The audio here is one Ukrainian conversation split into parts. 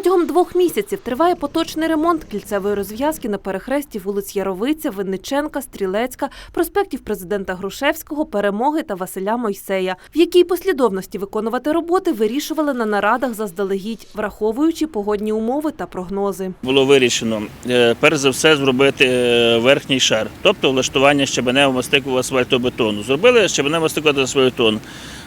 Протягом двох місяців триває поточний ремонт кільцевої розв'язки на перехресті вулиць Яровиця, Винниченка, Стрілецька, проспектів президента Грушевського, Перемоги та Василя Мойсея. В якій послідовності виконувати роботи вирішували на нарадах заздалегідь, враховуючи погодні умови та прогнози. Було вирішено е, перш за все зробити е, верхній шар, тобто влаштування щебенево-мастикового асфальтобетону. Зробили щебенево-мастиковий асфальтобетон,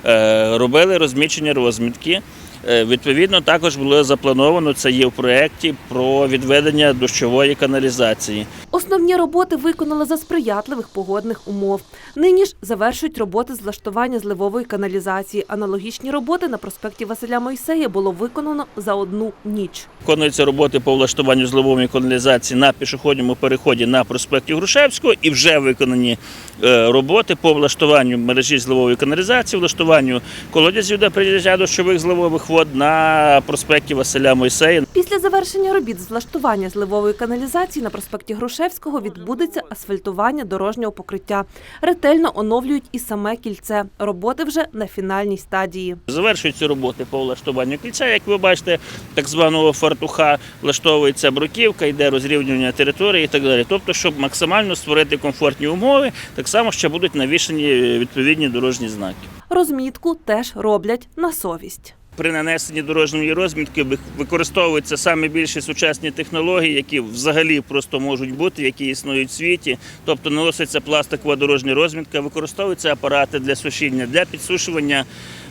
е, робили розміщення розмітки. Е, Відповідно, також було заплановано це є в проєкті про відведення дощової каналізації. Основні роботи виконали за сприятливих погодних умов. Нині ж завершують роботи з влаштування зливової каналізації. Аналогічні роботи на проспекті Василя Мойсея було виконано за одну ніч. Виконуються роботи по влаштуванню зливової каналізації на пішохідному переході на проспекті Грушевського і вже виконані е, роботи по влаштуванню мережі зливової каналізації, влаштуванню колодязів для прийняття дощових зливових вод на проспекті Василя Мойсея. Після завершення робіт з влаштування зливової каналізації на проспекті Грушевського відбудеться асфальтування дорожнього покриття. Ретельно оновлюють і саме кільце. Роботи вже на фінальній стадії. Завершуються роботи по влаштуванню кільця. Як ви бачите, так званого фартуха влаштовується бруківка, йде розрівнювання території і так далі. Тобто, щоб максимально створити комфортні умови, так само ще будуть навішані відповідні дорожні знаки. Розмітку теж роблять на совість. При нанесенні дорожньої розмітки використовуються саме більші сучасні технології, які взагалі просто можуть бути, які існують в світі. Тобто наноситься пластикова дорожня розмітка, використовуються апарати для сушіння, для підсушування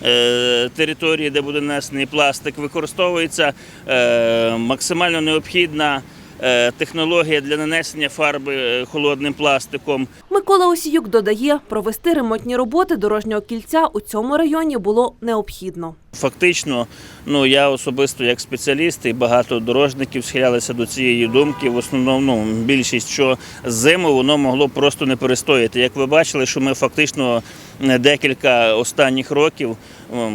е, території, де буде нанесений пластик. Використовується е, максимально необхідна е, технологія для нанесення фарби е, холодним пластиком. Микола Осіюк додає, провести ремонтні роботи дорожнього кільця у цьому районі було необхідно. Фактично, ну я особисто як спеціаліст і багато дорожників схилялися до цієї думки. В основному ну, більшість, що зиму воно могло просто не перестояти. Як ви бачили, що ми фактично декілька останніх років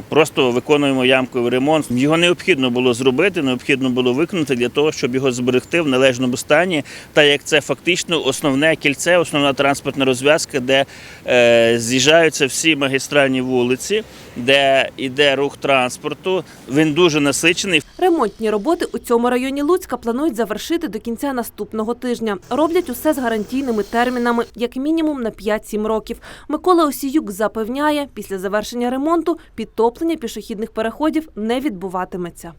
просто виконуємо ямковий ремонт. Його необхідно було зробити, необхідно було виконати для того, щоб його зберегти в належному стані. Та як це фактично основне кільце, основна транспортна розв'язка, де е, з'їжджаються всі магістральні вулиці, де йде рух транспорту. Він дуже насичений. Ремонтні роботи у цьому районі Луцька планують завершити до кінця наступного тижня. Роблять усе з гарантійними термінами, як мінімум на 5-7 років. Микола Осіюк запевняє, після завершення ремонту підтоплення пішохідних переходів не відбуватиметься.